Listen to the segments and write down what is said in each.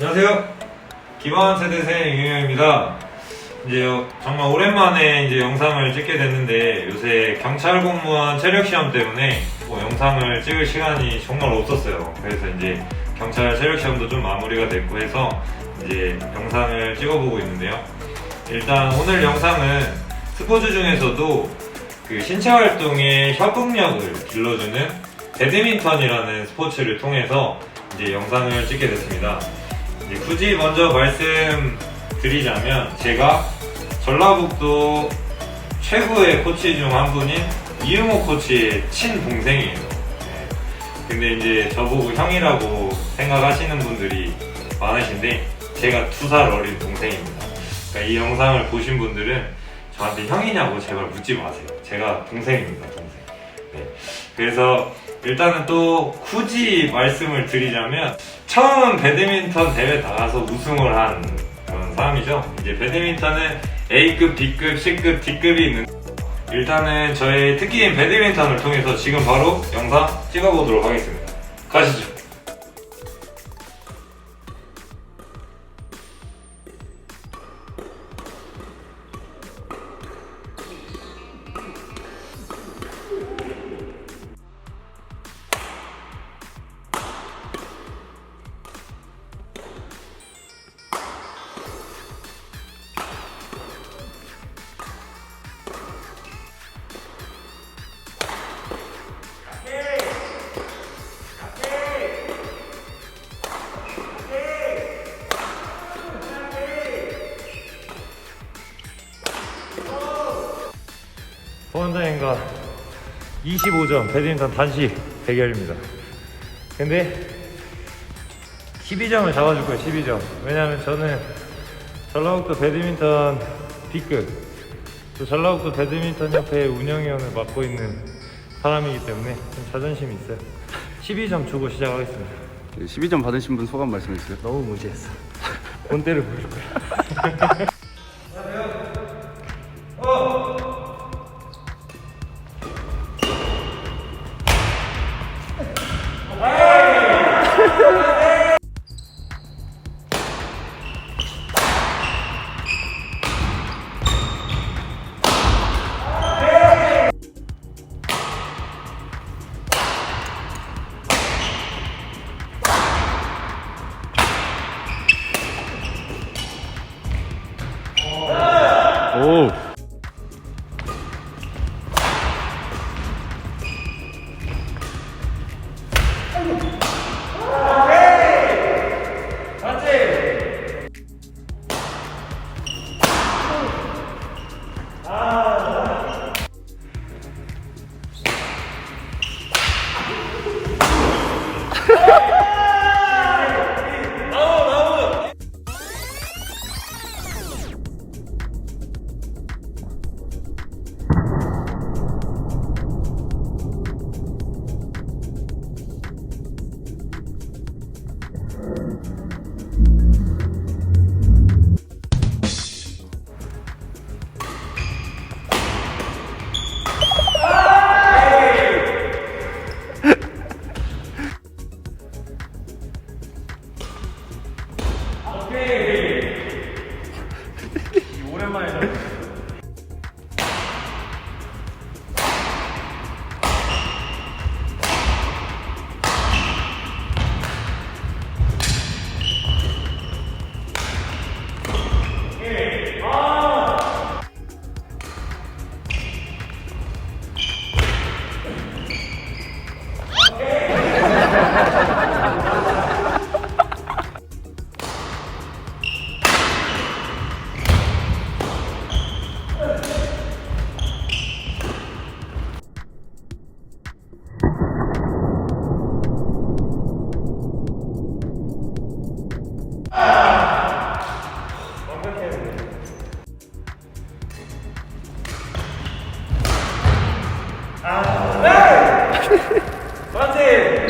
안녕하세요. 기반 세대생 윤영입니다. 이제 정말 오랜만에 이제 영상을 찍게 됐는데 요새 경찰 공무원 체력 시험 때문에 뭐 영상을 찍을 시간이 정말 없었어요. 그래서 이제 경찰 체력 시험도 좀 마무리가 됐고 해서 이제 영상을 찍어보고 있는데요. 일단 오늘 영상은 스포츠 중에서도 그 신체 활동의 협응력을 길러주는 배드민턴이라는 스포츠를 통해서 이제 영상을 찍게 됐습니다. 이제 굳이 먼저 말씀드리자면 제가 전라북도 최고의 코치 중 한 분인 이응호 코치의 친동생이에요. 네. 근데 이제 저보고 형이라고 생각하시는 분들이 많으신데 제가 두 살 어린 동생입니다. 그러니까 이 영상을 보신 분들은 저한테 형이냐고 제발 묻지 마세요. 제가 동생입니다, 동생. 네. 그래서 일단은 또 굳이 말씀을 드리자면 처음 배드민턴 대회 나가서 우승을 한 그런 사람이죠. 이제 배드민턴은 A급, B급, C급, D급이 있는 일단은 저의 특기인 배드민턴을 통해서 지금 바로 영상 찍어보도록 하겠습니다. 가시죠. 보원장님과 25점 배드민턴 단식 대결입니다. 근데 12점을 잡아줄 거예요, 12점. 왜냐면 저는 전라북도 배드민턴 B급, 또 전라북도 배드민턴 협회 운영위원을 맡고 있는 사람이기 때문에 좀 자존심이 있어요. 12점 주고 시작하겠습니다. 12점 받으신 분 소감 말씀해 주세요. 너무 무지했어. 본때를 보여줄 거야.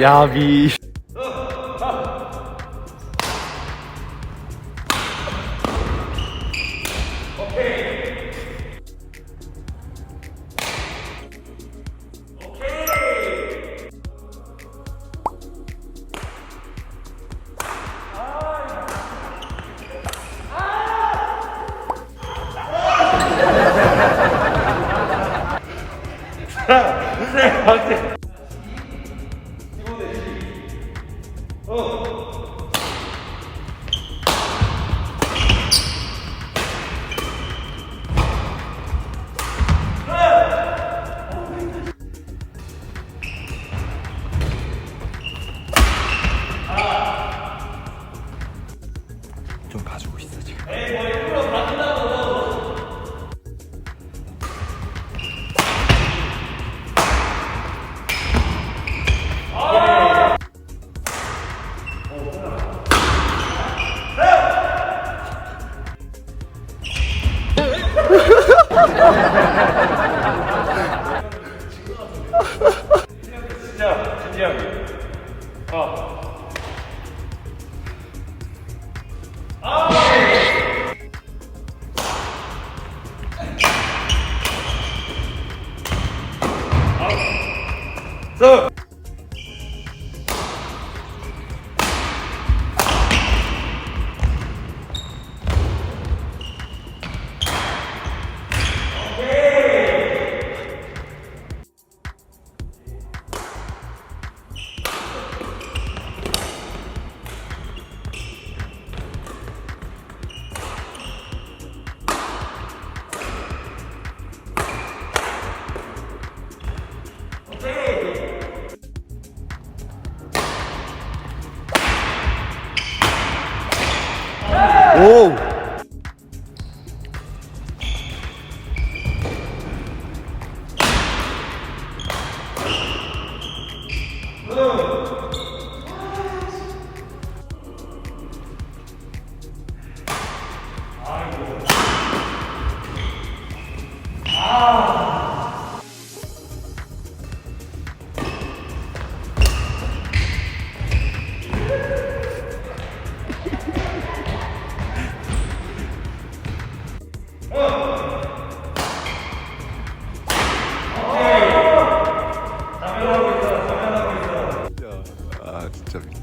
야비. 좀 가지고 있어 지금. 아.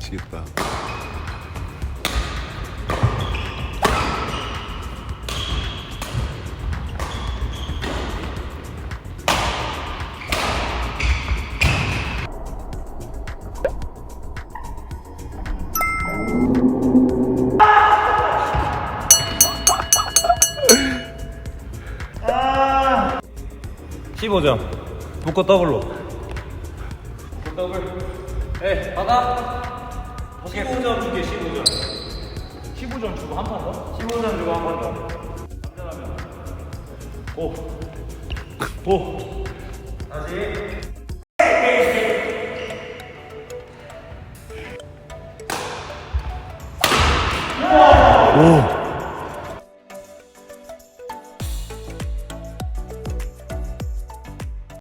미치겠다. 아. 15점. 묶어 더블로. 묶어 더블. 에, 받아. 15점 줄게, 15점. 15점 주고 한 판 더? 15점 주고 한 판 더. 안전하면. 오. 오. 다시.